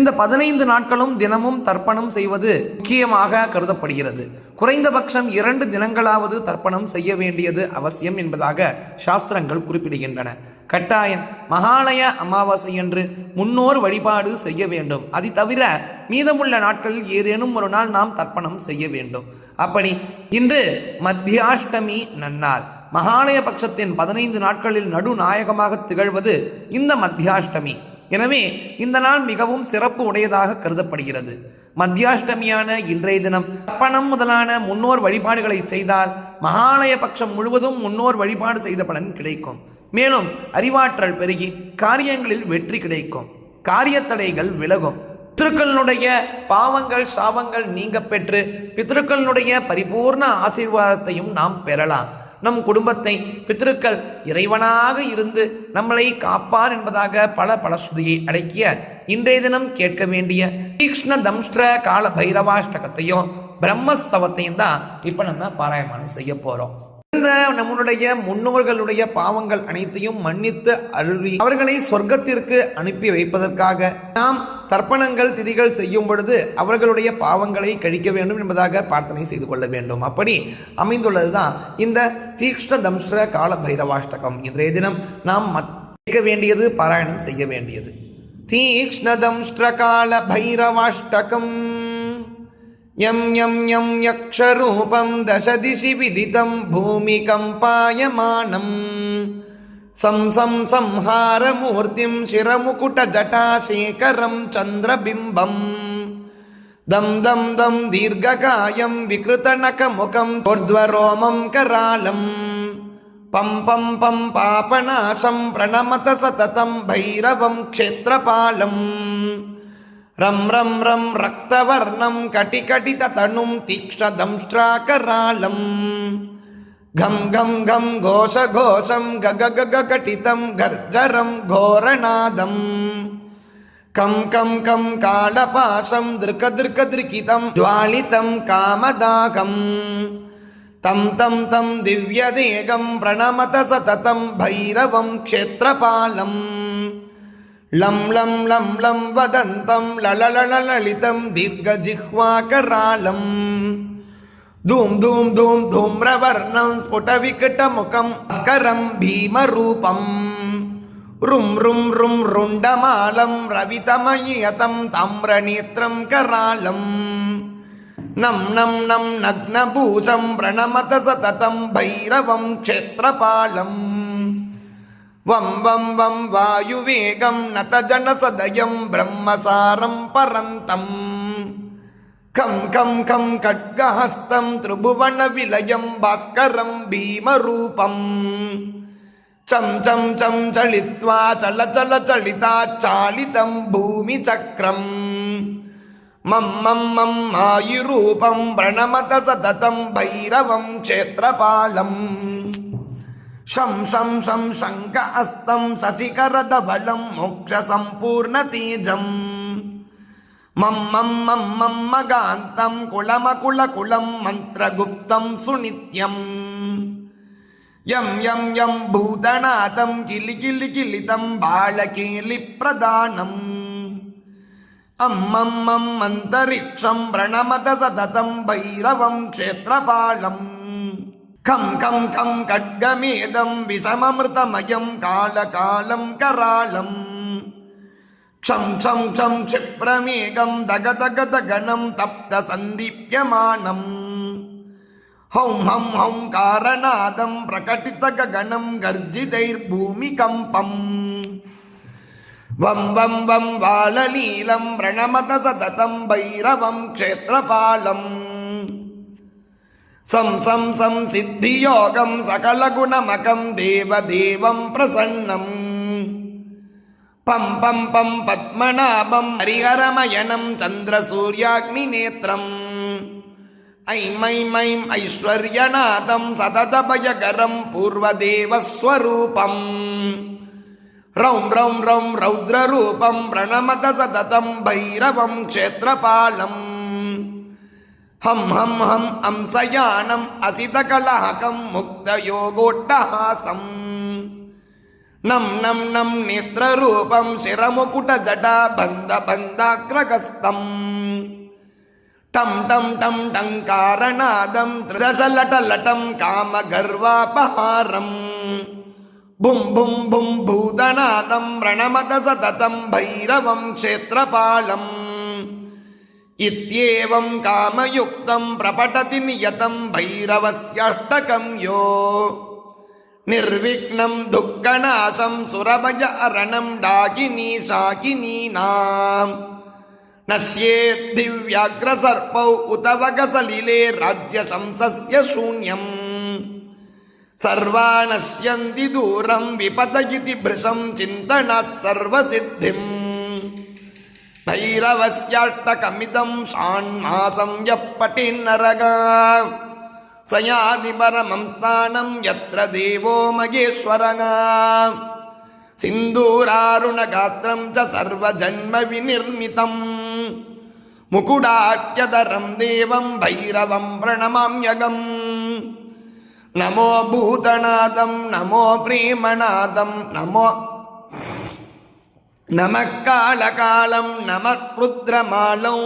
இந்த பதினைந்து நாட்களும் தினமும் தர்ப்பணம் செய்வது முக்கியமாக கருதப்படுகிறது. குறைந்தபட்சம் இரண்டு தினங்களாவது தர்ப்பணம் செய்ய வேண்டியது அவசியம் என்பதாக சாஸ்திரங்கள் குறிப்பிடுகின்றன. கட்டாயம் மகாலய அமாவாசை என்று முன்னோர் வழிபாடு செய்ய வேண்டும். அது தவிர மீதமுள்ள நாட்களில் ஏதேனும் ஒரு நாள் நாம் தர்ப்பணம் செய்ய வேண்டும். அப்படி இன்று மத்தியாஷ்டமி நன்னாள். மகாலய பட்சத்தின் பதினைந்து நாட்களில் நடுநாயகமாக திகழ்வது இந்த மத்தியாஷ்டமி. எனவே இந்த நாள் மிகவும் சிறப்பு உடையதாக கருதப்படுகிறது. மத்தியாஷ்டமியான இன்றைய தினம் தர்ப்பணம் முதலான முன்னோர் வழிபாடுகளை செய்தால் மகாலய பட்சம் முழுவதும் முன்னோர் வழிபாடு செய்த பலன் கிடைக்கும். மேலும் அறிவாற்றல் பெருகி காரியங்களில் வெற்றி கிடைக்கும். காரியத்தடைகள் விலகும். பித்ருக்களுடைய பாவங்கள் சாபங்கள் நீங்க பெற்று பித்ருக்களுடைய பரிபூர்ண ஆசீர்வாதத்தையும் நாம் பெறலாம். நம் குடும்பத்தை பித்திருக்கள் இறைவனாக இருந்து நம்மளை காப்பார் என்பதாக பல பலஸ்ருதியை அடக்கிய இன்றைய தினம் கேட்க வேண்டிய தீக்ஷ்ண தம்ஷ்ட கால பைரவாஷ்டகத்தையும் பிரம்மஸ்தவத்தையும் தான் இப்போ நம்ம பாராயணம் செய்ய போகிறோம் இந்த முன்னோர்களுடைய பாவங்கள் அனைத்தையும் மன்னித்து அருளி அவர்களை சொர்க்கத்திற்கு அனுப்பி வைப்பதற்காக நாம் தர்ப்பணங்கள் திதிகள் செய்யும் பொழுது அவர்களுடைய பாவங்களை கழிக்க வேண்டும் என்பதாக பிரார்த்தனை செய்து கொள்ள வேண்டும். அப்படி அமைந்துள்ளதுதான் இந்த தீக்ஷ்ட தம்ஷ்ட கால பைரவாஷ்டகம். இன்றைய தினம் நாம் கேட்க வேண்டியது பாராயணம் செய்ய வேண்டியது. தீக்ஷ்ண தம்ஷ்ட கால பைரவாஷ்டகம். यं यं यं यक्षरूपं दशदिशि विदितं भूमिकम्पायमानम् सं सं संहारमूर्तिं शिरमुकुटजटाशेखरं चन्द्रबिम्बम् दं दं दं दीर्घकायं विकृतनकमुखं ऊर्ध्वरोमं करालम् पं पं पं पापनाशं प्रणमत सततं भैरवं क्षेत्रपालम् ரம் ரம் ரம் ரக்தவர்ணம் கட்டிகட்டிதனும் தீக்ஷதம்ஷ்டாகராளம். கம் கம் கம் கோஷ கோஷம் கககககட்டிதம் கர்ஜரம் கோரணாதம் கம் கம் கம் காலபாசம் திருக்க திருக்க திருக்கிதம் ஜுவாலிதம் காமதாகம். தம் தம் தம் திவ்யதேகம் பிரணமத சததம் பைரவம் க்ஷேத்திரபாலம். लं लं लं लं वदन्तं लललललितं दीर्घजिह्वाकरालम् धूं धूं धूं धूम्रवर्णं स्फुटविकटमुखं स्करं भीमरूपम् रुं रुं रुं रुण्डमालं रवितमयियतं ताम्रनेत्रं करालम् नं नं नं नग्नभूषं प्रणमत सततं भैरवं क्षेत्रपालम् వం వం వం వాయువేగం నతజన సదయం బ్రహ్మసారం పరంతం. ఖం ఖం ఖం ఖడ్గహస్తం త్రిభువన విలయం భాస్కరం భీమరూపం. చం చం చం చళిత్వా చల చల చళితా చాళితం భూమి చక్రం. మం మం మం ఆయురూపం ప్రణమత సతతం భైరవం క్షేత్రపాలం. शं शं शं शङ्क अस्तं शशिकरदबलं मोक्षसम्पूर्णतेजम् मं मं मं मं मगान्तं कुलमकुलकुलं मन्त्रगुप्तं सुनित्यम् यं यं यं भूतनाथं किलिकिलिकिलितं बालकेलिप्रदानम् अम्मं मम् अन्तरिक्षं प्रणमत सततं भैरवं क्षेत्रपालम् கம் கம் கம் கட்கமேதம் விஷமமிருதமயம் கால காலம் கராளம் க்ஷம் க்ஷம் க்ஷம் க்ஷிப்ரமேகம் தகதகதகணம் தப்த சந்தீப்யமானம் ஹௌம் ஹம் ஹௌம் காரணாதம் பிரகட்டிதகணம் கர்ஜிதைர்பூமிகம்பம். வம் வம் வம் வாலநீலம் பிரணமத சததம் பைரவம் க்ஷேத்ரபாலம் भैरवं क्षेत्रपालम् सं सं सं सिद्धियोगं सकलगुणमकं देवदेवं प्रसन्नम् पं पं पं पद्मनाभं हरिहरमयनं चन्द्रसूर्याग्निनेत्रम् ऐं ऐं ऐं ऐश्वर्यनाथं सततभयकरं पूर्वदेवस्वरूपम् रौं रौं रौं रौद्ररूपं प्रणमत सततं भैरवं क्षेत्रपालम् ஹம் ஹம் ஹம் அம்சயானம் அசிதகலஹகம் முக்தயோகோட்டஹாசம் நம் நம் நம் நேத்திரரூபம் சிரமுகுடஜடா பந்த பந்தாக்ரகஸ்தம் டம் டம் டம் டங்காரநாதம் திருதசலடலடம் காமகர்வாபஹாரம் பும் பும் பும் பூதநாதம் ரணமத சததம் பைரவம் க்ஷேத்ரபாலம் இத்தியேவம் காமயுக்தம் பிரபடதி நியதம் பைரவசியஷ்டகம் யோ நிர்விக்னம் துக்கநாசம் சுரபய அரணம் டாகினி சாகினி நாம் நஷ்யேத் திவ்யாக்ரசர்பௌ உதவகசலிலே ராஜ்யசம்சஸ்ய சூன்யம் சர்வாணஸ்யந்தி தூரம் விபத இதி சிந்தனாத் சர்வசித்திம் தைரவசியாட்டகமிதம் ஷாண்மாசம் எப்பட்டி நரகா சயாதிபரமம் ஸ்தானம் யத்ர தேவோ மகேஸ்வரகா. சிந்தூராருணகாத்திரம் ச சர்வஜன்ம விநிர்மிதம் முகுடாட்யதரம் தேவம் பைரவம் பிரணமாம்யகம் நமோ பூதநாதம் நமோ பிரேமநாதம் நமோ நமக்கால காலம் நமத்ருத்ரமாலம்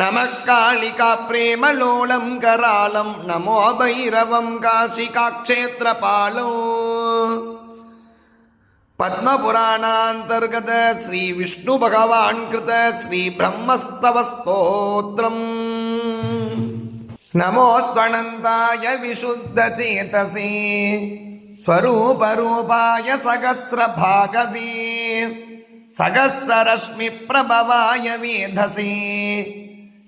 நமக்காளிகா பிரேமலோலம் கராலம் நமோ பைரவம் காசிகாக்ஷேத்திரபாலம் பத்மபுராணாந்தர்கத ஸ்ரீ விஷ்ணு பகவான் கிருத ஸ்ரீ பிரம்மஸ்தவஸ்தோத்திரம் நமோஸ்வனந்தாய விசுத்த சேதசே. स्वरूपरूपाय सहस्रभागवी सहस्ररश्मिप्रभवाय मेधसे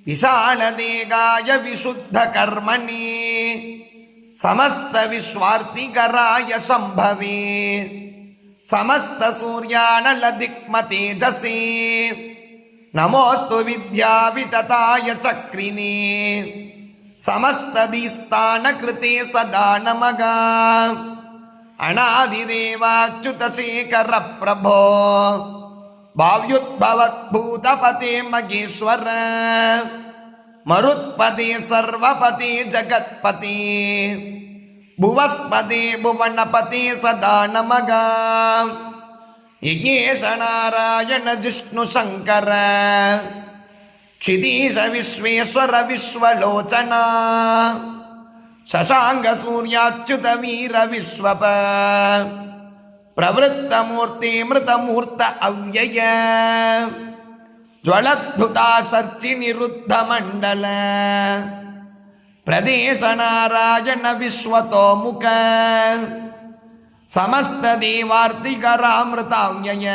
विशालदेगाय विशुद्धकर्मणि समस्तविश्वार्तिकराय शम्भवे समस्तसूर्याणलदिक्मतेजसे नमोऽस्तु विद्यावितताय चक्रिणे समस्तदीस्तानकृते सदा नमगा अनादिदेवाच्युतशेखर प्रभो भाव्युद्भवद्भूतपते महेश्वर मरुत्पदे सर्वपते जगत्पते भुवस्पदे भुवनपते सदा नमग यज्ञेश नारायण जिष्णुशङ्कर क्षितीश विश्वेश्वर विश्वलोचना சசாங்க சூர்யாச்சுத வீர விஸ்வப பிரவருத்தமூர்த்தி மிருதமூர்த்த அவ்யய. ஜுவலத்புதா சர்ச்சி நிருத்த மண்டல பிரதேச நாராயண விஸ்வதோமுக समस्तदेवार्तिकरामृताव्यय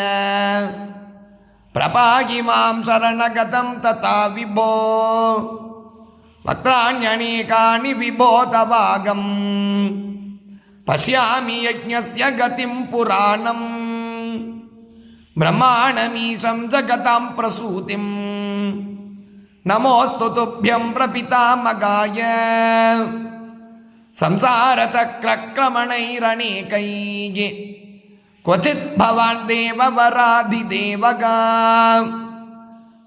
प्रपाहि मां शरणगतं तथा विभो பத்ராணியநேகாணி விபோதபாகம் பசியாமி யஜ்ஞஸ்ய கதிம் புராணம் பிரம்மாணமீசம் ஜகதாம் பிரசூதிம் நமோஸ்து துப்பியம் பிரபிதாமகாய संसारचक्रक्रमणैरनेकैः। क्वचित् भवान् देववराधिदेवगा।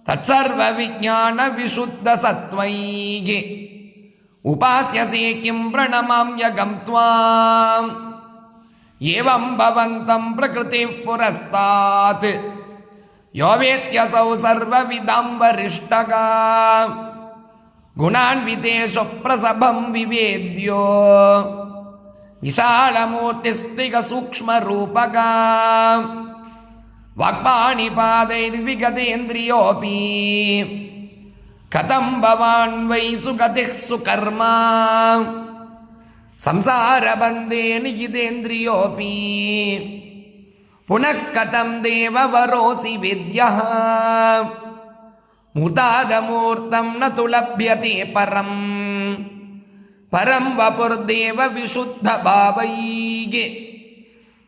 तत्सर्वविज्ञानविशुद्धसत्त्वैः उपास्यसे किं प्रणमाम्यगं त्वाम् एवं भवन्तं प्रकृतिः पुरस्तात् यो वेत्यसौ सर्वविदं वरिष्ठगा गुणान्वितेषु प्रसभं विवेद्यो विशालमूर्तिस्त्रिगसूक्ष्मरूपगा वाग्पाणि पादैर्विगतेन्द्रियोऽपि कथं भवान् वै सुगतिः सुकर्मा संसारबन्धे निजितेन्द्रियोऽपि पुनः कथं देववरोऽसि विद्यः मुतादमूर्तं न तु लभ्यते परम् परं वपुर्देव विशुद्धभावैः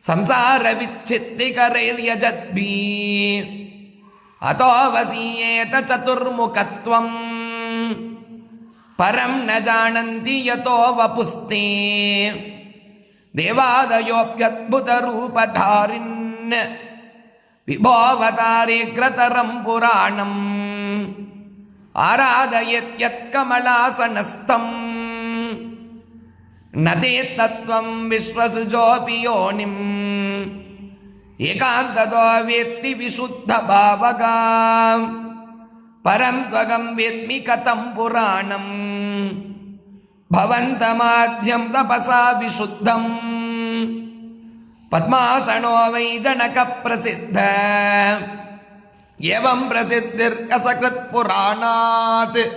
संसारविच्छित्तिकरैर्यजद्भिः अतोऽवसीयेत चतुर्मुखत्वम् परं न जानन्ति यतो वपुस्ते देवादयोऽप्यद्भुतरूपधारिन् विभोऽवतारेऽग्रतरं पुराणम् आराधयत्यत्कमलासनस्थम् நதீத்தத்வம் விஸ்வசுஜோபி யோனிம். ஏகாந்ததோ வேத்தி விசுத்த பாவகாம். பரம் துவகம் வேத்மி கதம் புராணம். பவந்தமாத்தியம் தபசா விசுத்தம். பத்மாசனோ வை ஜனக பிரசித்த. ஏவம் பிரசித்திர் அசகிருத் புராணாத்.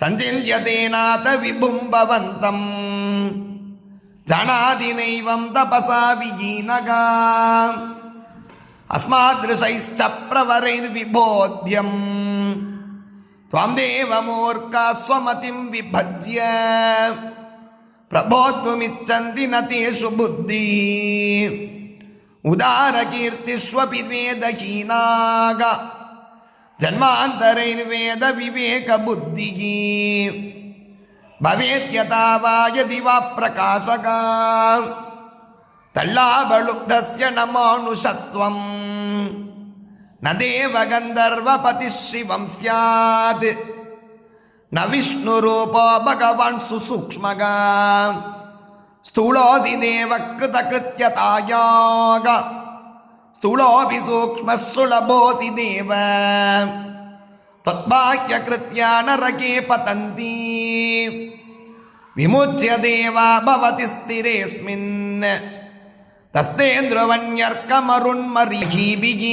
சஞ்சிந்தியதேநாத விபும் பவந்தம் ஜனாதினைவம் தபசா விஜீனகா அஸ்மாத்ருஷைச்ச பிரவரைர்விபோத்யம் துவம் தேவமூர்க்கா ஸ்வமதிம் விபஜ்ய. பிரபோத்வமிச்சந்தி நதேஷு புத்தி. உதாரகீர்த்திஸ்வபி வேதஹீனாக ஜன்மாந்தரைர்வேத விவேக புத்திகி वा यदि वा प्रकाशका तल्लाभलुब्धस्य न मानुषत्वम् न देवगन्धर्वपतिः शिवं स्यात् न विष्णुरूपो भगवान् सुसूक्ष्मगा स्थूलोऽसि देव कृतकृत्यतायाग स्थूलोऽपि सूक्ष्मः सुलभोऽसि देव त्वद्वाक्यकृत्या नरके पतन्ति विमुच्य देवा भवति स्थिरेऽस्मिन् तस्तेन्द्रुवन्यर्कमरुन्मरिभिः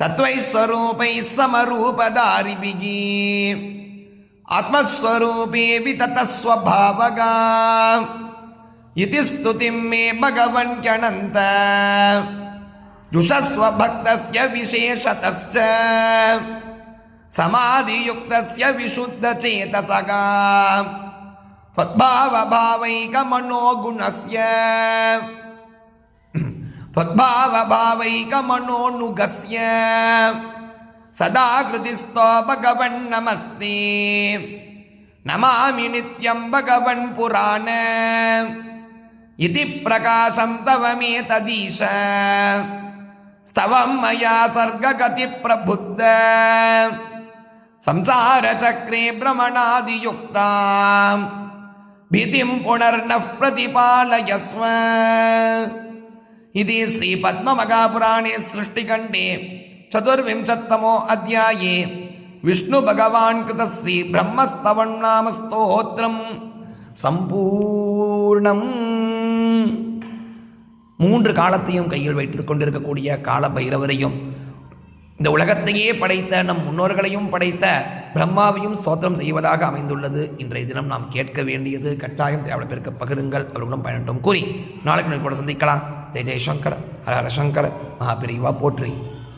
तत्त्वैः स्वरूपैः समरूपधारिभिः आत्मस्वरूपेऽपि ततः स्वभावगा इति स्तुतिं मे भगवन्त्यनन्त जुषस्व भक्तस्य विशेषतश्च समाधियुक्तस्य विशुद्धचेतसगा त्वद्भावभावैकमनोगुणस्य त्वद्भावभावैकमनोनुगस्य सदा कृतिस्तो भगवन्नमस्ति नमामि नित्यं भगवन् पुराण इति प्रकाशं तव मे तदीश स्तवं मया सर्गगतिप्रबुद्ध संसारचक्रे भ्रमणादियुक्ता भीतिं पुनर्नः प्रतिपालयस्व इति श्रीपद्ममगापुराणे सृष्टिखण्डे चतुर्विंशत्तमो अध्याये विष्णुभगवान् कृतश्रीब्रह्मस्तवन्नामस्तोत्रं சம்பூர்ணம் மூன்று காலத்தையும் கையில் வைத்துக் கொண்டிருக்கக்கூடிய கால பைரவரையும் இந்த உலகத்தையே படைத்த நம் முன்னோர்களையும் படைத்த பிரம்மாவையும் ஸ்தோத்திரம் செய்வதாக அமைந்துள்ளது. இன்றைய தினம் நாம் கேட்க வேண்டியது கட்டாயம் தேவையான பேருக்கு பகிருங்கள். அவர்களும் பயனட்டும் கூறி நாளைக்கு கூட சந்திக்கலாம். ஜெய் ஜெய்சங்கர் ஹர ஹர சங்கர் மகாபிரிவா போற்றி.